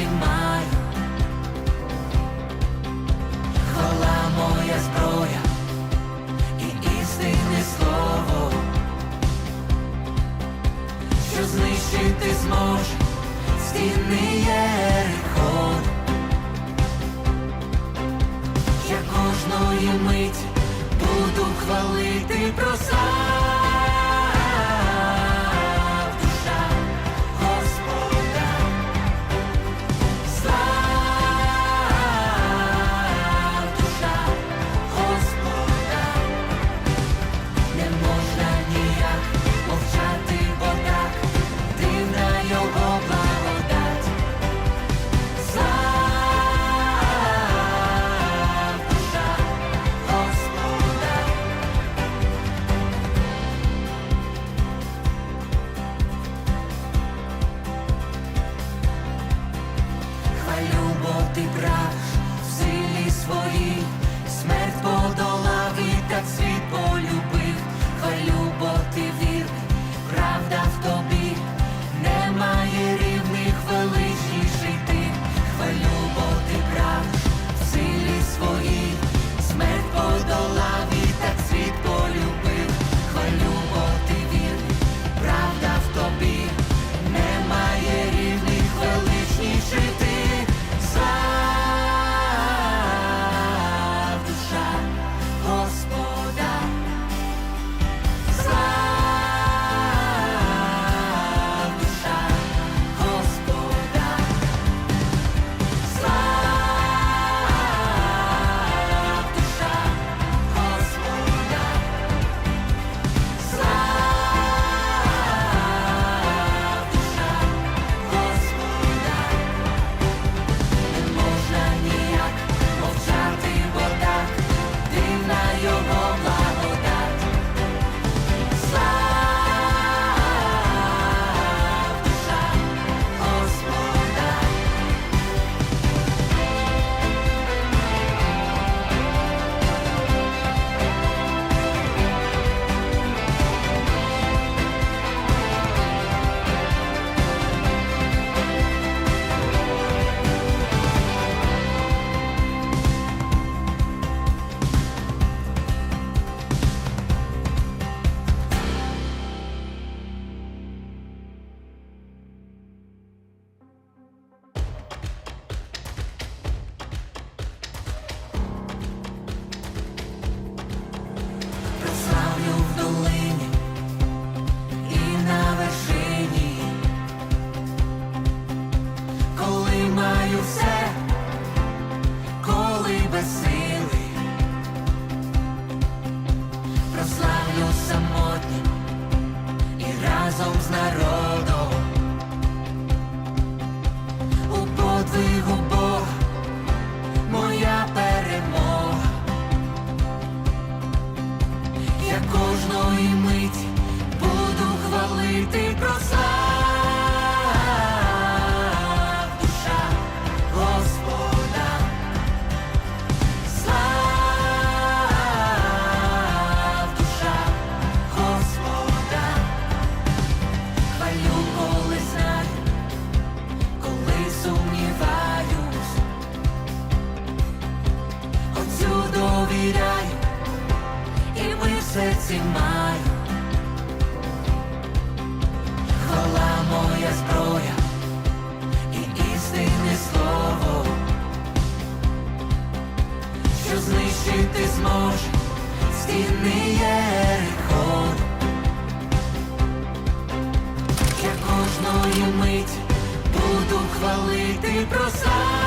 серці маю, хвала моя зброя і істинне слово, що знищити зможе стіни Єрихон. Я кожної мить буду хвалити про ти прав в силі своїй, смерть подолав і так світ полюбив, хай любов ти вір, правда в тобі. разом з народом. маю, хвала моя зброя і істинне слово, що знищити зможе стіни Єрихон. Я кожної мить буду хвалити проса.